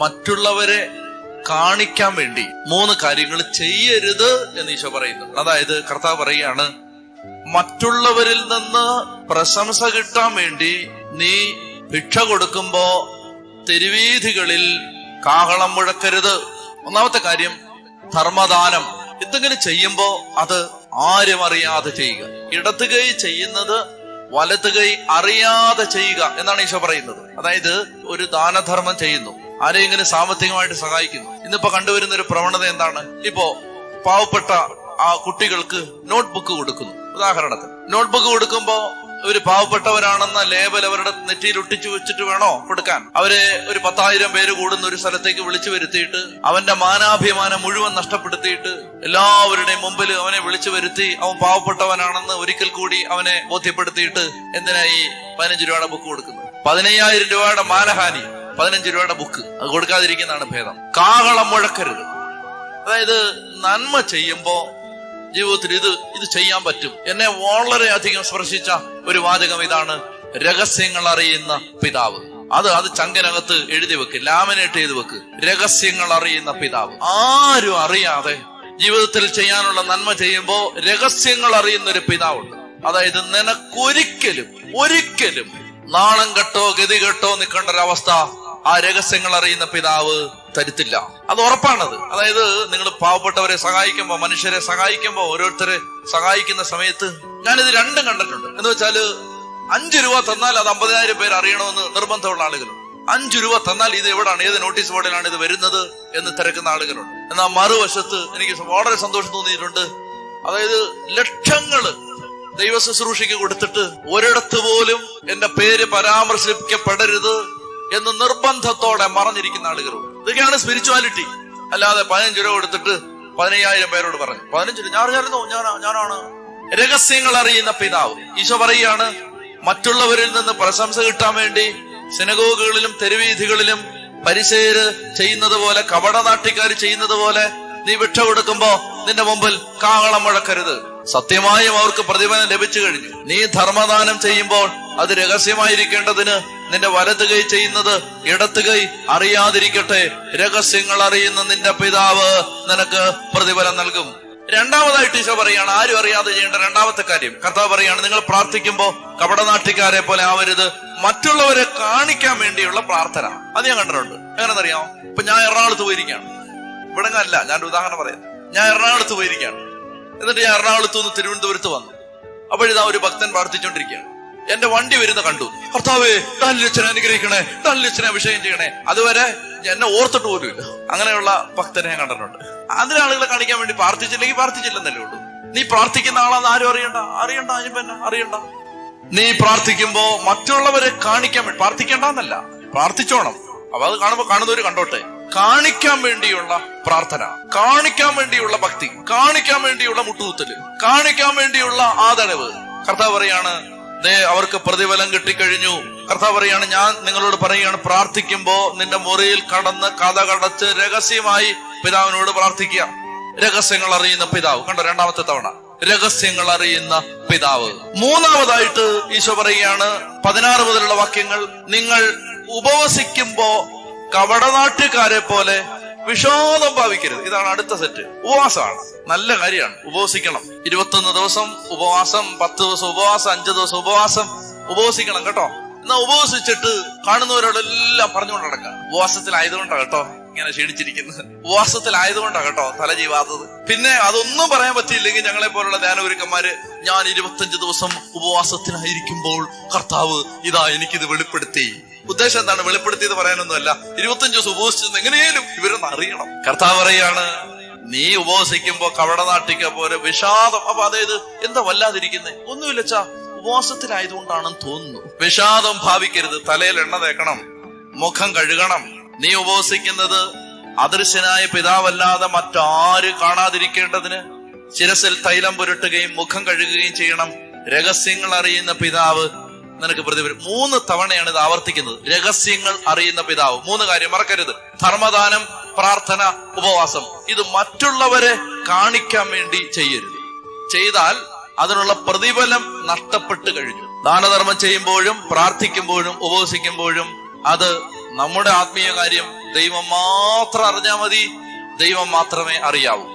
മറ്റുള്ളവരെ കാണിക്കാൻ വേണ്ടി മൂന്ന് കാര്യങ്ങൾ ചെയ്യരുത് എന്ന് ഈശോ പറയുന്നു. അതായത് കർത്താവ് പറയുകയാണ് മറ്റുള്ളവരിൽ നിന്ന് പ്രശംസ കിട്ടാൻ വേണ്ടി നീ ഭിക്ഷ കൊടുക്കുമ്പോ തെരുവീഥികളിൽ കാഹളം മുഴക്കരുത്. ഒന്നാമത്തെ കാര്യം ധർമ്മദാനം. എന്തെങ്കിലും ചെയ്യുമ്പോ അത് ആരും അറിയാതെ ചെയ്യുക. ഇടത്തുകൈ ചെയ്യുന്നത് വലത്ത് കൈ അറിയാതെ ചെയ്യുക എന്നാണ് ഈശോ പറയുന്നത്. അതായത് ഒരു ദാനധർമ്മം ചെയ്യുന്നു. ആരെങ്കിലും സാമ്പത്തികമായിട്ട് സഹായിക്കുന്നു. ഇന്നിപ്പോ കണ്ടുവരുന്ന ഒരു പ്രവണത എന്താണ്? ഇപ്പോ പാവപ്പെട്ട ആ കുട്ടികൾക്ക് നോട്ട്ബുക്ക് കൊടുക്കുന്നു. ഉദാഹരണത്തിന് നോട്ട്ബുക്ക് കൊടുക്കുമ്പോ ഇവർ പാവപ്പെട്ടവരാണെന്ന ലേബൽ അവരുടെ നെറ്റിയിൽ ഒട്ടിച്ചു വെച്ചിട്ട് വേണോ കൊടുക്കാൻ? അവരെ ഒരു പത്തായിരം പേര് കൂടുന്ന ഒരു സ്ഥലത്തേക്ക് വിളിച്ചു വരുത്തിയിട്ട് അവന്റെ മാനാഭിമാനം മുഴുവൻ നഷ്ടപ്പെടുത്തിയിട്ട് എല്ലാവരുടെയും മുമ്പിൽ അവനെ വിളിച്ചു വരുത്തി അവൻ പാവപ്പെട്ടവനാണെന്ന് ഒരിക്കൽ കൂടി അവനെ ബോധ്യപ്പെടുത്തിയിട്ട് എന്തിനായി പതിനഞ്ച് രൂപയുടെ ബുക്ക് കൊടുക്കുന്നത്? പതിനയ്യായിരം രൂപയുടെ മാനഹാനി പതിനഞ്ച് രൂപയുടെ ബുക്ക് അത് കൊടുക്കാതിരിക്കുന്നതാണ് ഭേദം. കാഹളം മുഴക്കരുത്. അതായത് നന്മ ചെയ്യുമ്പോ ജീവിതത്തിൽ ഇത് ഇത് ചെയ്യാൻ പറ്റും. എന്നെ വളരെയധികം സ്പർശിച്ച ഒരു വാചകം ഇതാണ് രഹസ്യങ്ങൾ അറിയുന്ന പിതാവ്. അത് അത് ചങ്കനകത്ത് എഴുതി വെക്ക് ലാമിനേറ്റ് ചെയ്ത് വെക്ക്. രഹസ്യങ്ങൾ അറിയുന്ന പിതാവ്. ആരും അറിയാതെ ജീവിതത്തിൽ ചെയ്യാനുള്ള നന്മ ചെയ്യുമ്പോൾ രഹസ്യങ്ങൾ അറിയുന്ന ഒരു പിതാവുണ്ട്. അതായത് നിനക്കൊരിക്കലും ഒരിക്കലും നാണം കെട്ടോ ഗതി കെട്ടോ നിൽക്കേണ്ട ഒരവസ്ഥ ആ രഹസ്യങ്ങൾ അറിയുന്ന പിതാവ് തരുത്തില്ല. അത് ഉറപ്പാണത്. അതായത് നിങ്ങൾ പാവപ്പെട്ടവരെ സഹായിക്കുമ്പോ മനുഷ്യരെ സഹായിക്കുമ്പോ ഓരോരുത്തരെ സഹായിക്കുന്ന സമയത്ത് ഞാനിത് രണ്ടും കണ്ടിട്ടുണ്ട്. എന്ന് വെച്ചാൽ അഞ്ചു രൂപ തന്നാൽ അത് അമ്പതിനായിരം പേർ അറിയണമെന്ന് നിർബന്ധമുള്ള ആളുകളുണ്ട്. അഞ്ചു രൂപ തന്നാൽ ഇത് എവിടാണ്? ഏത് നോട്ടീസ് ബോർഡിലാണ് ഇത് വരുന്നത് എന്ന് തിരക്കുന്ന ആളുകളുണ്ട്. എന്നാൽ മറുവശത്ത് എനിക്ക് വളരെ സന്തോഷം തോന്നിയിട്ടുണ്ട്. അതായത് ലക്ഷങ്ങൾ ദൈവ ശുശ്രൂഷയ്ക്ക് കൊടുത്തിട്ട് ഒരിടത്ത് പോലും എന്റെ പേര് പരാമർശിക്കപ്പെടരുത് എന്ന് നിർബന്ധത്തോടെ മറഞ്ഞിരിക്കുന്ന ആളുകളുണ്ട് ഇതൊക്കെയാണ് സ്പിരിച്വാലിറ്റി അല്ലാതെ പതിനഞ്ച് രൂപ എടുത്തിട്ട് പതിനയ്യായിരം പേരോട് പറഞ്ഞു. പതിനഞ്ച് രൂപ. ഞാൻ അറിഞ്ഞായിരുന്നോ ഞാനാ ഞാനാണ്. രഹസ്യങ്ങൾ അറിയുന്ന പിതാവ്. ഈശോ പറയുകയാണ് മറ്റുള്ളവരിൽ നിന്ന് പ്രശംസ കിട്ടാൻ വേണ്ടി സിനഗോഗുകളിലും തെരുവീഥികളിലും പരിശേര് ചെയ്യുന്നത് പോലെ കപടനാട്ടിക്കാർ ചെയ്യുന്നത് പോലെ നീ ഭിക്ഷ കൊടുക്കുമ്പോ നിന്റെ മുമ്പിൽ കാഹളം മുഴക്കരുത്. സത്യമായും അവർക്ക് പ്രതിഫലം ലഭിച്ചു കഴിഞ്ഞു. നീ ധർമ്മദാനം ചെയ്യുമ്പോൾ അത് രഹസ്യമായിരിക്കേണ്ടതിന് നിന്റെ വലത് കൈ ചെയ്യുന്നത് ഇടത്ത് കൈ അറിയാതിരിക്കട്ടെ. രഹസ്യങ്ങൾ അറിയുന്ന നിന്റെ പിതാവ് നിനക്ക് പ്രതിഫലം നൽകും. രണ്ടാമതായിട്ട് ഈശോ പറയാണ് ആരും അറിയാതെ ചെയ്യേണ്ട രണ്ടാമത്തെ കാര്യം. കർത്താവ് പറയാണ് നിങ്ങൾ പ്രാർത്ഥിക്കുമ്പോ കപടനാട്ടിക്കാരെ പോലെ ആവരുത്. മറ്റുള്ളവരെ കാണിക്കാൻ വേണ്ടിയുള്ള പ്രാർത്ഥന. അത് ഞാൻ കണ്ടിട്ടുണ്ട്. എങ്ങനെന്നറിയാമോ ഇപ്പൊ ഞാൻ എറണാകുളത്ത് പോയിരിക്കുകയാണ്. ഇവിടെ അല്ല ഞാൻ ഉദാഹരണം പറയാം. ഞാൻ എറണാകുളത്ത് പോയിരിക്കുകയാണ്. എന്നിട്ട് ഞാൻ എറണാകുളത്ത് നിന്ന് തിരുവനന്തപുരത്ത് വന്നു. അപ്പോഴിതാ ഒരു ഭക്തൻ പ്രാർത്ഥിച്ചുകൊണ്ടിരിക്കുകയാണ്. എന്റെ വണ്ടി വരുന്ന കണ്ടു. ഭർത്താവേ തല്ലിച്ചനെ അനുഗ്രഹിക്കണേ തല്ലിച്ചനെ അഭിഷേകം ചെയ്യണേ. അതുവരെ എന്നെ ഓർത്തിട്ട് പോലും ഇല്ല. അങ്ങനെയുള്ള ഭക്തനെ ഞാൻ കണ്ടിട്ടുണ്ട്. അതിന് ആളുകളെ കാണിക്കാൻ വേണ്ടി പ്രാർത്ഥിച്ചില്ലെങ്കിൽ പ്രാർത്ഥിച്ചില്ലെന്നല്ലേ ഉള്ളൂ. നീ പ്രാർത്ഥിക്കുന്ന ആളാന്ന് ആരും അറിയണ്ട. അറിയണ്ട അതിന് പിന്നെ അറിയണ്ട. നീ പ്രാർത്ഥിക്കുമ്പോ മറ്റുള്ളവരെ കാണിക്കാൻ വേണ്ടി പ്രാർത്ഥിക്കേണ്ടെന്നല്ല. പ്രാർത്ഥിച്ചോണം. അപ്പൊ അത് കാണുമ്പോ കാണുന്നവര് കണ്ടോട്ടെ. കാണിക്കാൻ വേണ്ടിയുള്ള പ്രാർത്ഥന കാണിക്കാൻ വേണ്ടിയുള്ള ഭക്തി കാണിക്കാൻ വേണ്ടിയുള്ള മുട്ടുകുത്തൽ കാണിക്കാൻ വേണ്ടിയുള്ള ആദരവ്. കർത്താവ് പറയാണ് ദേ അവർക്ക് പ്രതിഫലം കിട്ടിക്കഴിഞ്ഞു. കർത്താവ് പറയാണ് ഞാൻ നിങ്ങളോട് പറയുകയാണ് പ്രാർത്ഥിക്കുമ്പോ നിന്റെ മുറിയിൽ കടന്ന് കഥ കടച്ച് രഹസ്യമായി പിതാവിനോട് പ്രാർത്ഥിക്കുക. രഹസ്യങ്ങൾ അറിയുന്ന പിതാവ്. കണ്ടോ രണ്ടാമത്തെ തവണ. രഹസ്യങ്ങൾ അറിയുന്ന പിതാവ്. മൂന്നാമതായിട്ട് ഈശോ പറയുകയാണ് പതിനാറ് മുതലുള്ള വാക്യങ്ങൾ നിങ്ങൾ ഉപവസിക്കുമ്പോ കവടനാട്ടുകാരെ പോലെ വിഷാദം ഭാവിക്കരുത്. ഇതാണ് അടുത്ത സെറ്റ് ഉപവാസമാണ്. നല്ല കാര്യമാണ്. ഉപവസിക്കണം. ഇരുപത്തൊന്ന് ദിവസം ഉപവാസം പത്ത് ദിവസം ഉപവാസം അഞ്ചു ദിവസം ഉപവാസം ഉപവസിക്കണം കേട്ടോ. എന്നാ ഉപവസിച്ചിട്ട് കാണുന്നവരോടെല്ലാം പറഞ്ഞുകൊണ്ട് നടക്കുക. ഉപവാസത്തിലായതുകൊണ്ടാണ് കേട്ടോ. ഇങ്ങനെ ക്ഷീണിച്ചിരിക്കുന്നത്. ഉപവാസത്തിലായതുകൊണ്ടാണ് കേട്ടോ തല ജീവാത്തത് പിന്നെ അതൊന്നും പറയാൻ പറ്റിയില്ലെങ്കിൽ ഞങ്ങളെ പോലുള്ള ധ്യാനഗുരുക്കന്മാര് ഞാൻ ഇരുപത്തഞ്ച് ദിവസം ഉപവാസത്തിനായിരിക്കുമ്പോൾ കർത്താവ് ഇതാ എനിക്കിത് വെളിപ്പെടുത്തി. ഉദ്ദേശം എന്താണ്? വെളിപ്പെടുത്തിയത് പറയാനൊന്നുമല്ല. ഇരുപത്തഞ്ച് ദിവസം ഉപവസിച്ചെന്ന് എങ്ങനെയും ഇവരൊന്ന് അറിയണം. കർത്താവ് പറയാണ് നീ ഉപവസിക്കുമ്പോ കവടനാട്ടിക്ക പോലെ വിഷാദം. അപ്പൊ അതായത് എന്താ വല്ലാതിരിക്കുന്നത് ഒന്നുമില്ലച്ചാ ഉപവാസത്തിലായതുകൊണ്ടാണെന്ന് തോന്നുന്നു. വിഷാദം ഭാവിക്കരുത്. തലയിൽ എണ്ണ തേക്കണം. മുഖം കഴുകണം. നീ ഉപവസിക്കുന്നത് അദൃശ്യനായ പിതാവല്ലാതെ മറ്റാര് കാണാതിരിക്കേണ്ടതിന്? ശിരസിൽ തൈലം പുരട്ടുകയും മുഖം കഴുകുകയും ചെയ്യണം. രഹസ്യങ്ങൾ അറിയുന്ന പിതാവ് നിനക്ക് പ്രതിഫലം. മൂന്ന് തവണയാണ് ഇത് ആവർത്തിക്കുന്നത്. രഹസ്യങ്ങൾ അറിയുന്ന പിതാവ്. മൂന്ന് കാര്യം മറക്കരുത്. ധർമ്മദാനം പ്രാർത്ഥന ഉപവാസം. ഇത് മറ്റുള്ളവരെ കാണിക്കാൻ വേണ്ടി ചെയ്യരുത്. ചെയ്താൽ അതിനുള്ള പ്രതിഫലം നഷ്ടപ്പെട്ടു കഴിഞ്ഞു. ദാനധർമ്മം ചെയ്യുമ്പോഴും പ്രാർത്ഥിക്കുമ്പോഴും ഉപവസിക്കുമ്പോഴും അത് നമ്മുടെ ആത്മീയ കാര്യം ദൈവം മാത്രം അറിഞ്ഞാൽ മതി. ദൈവം മാത്രമേ അറിയാവൂ.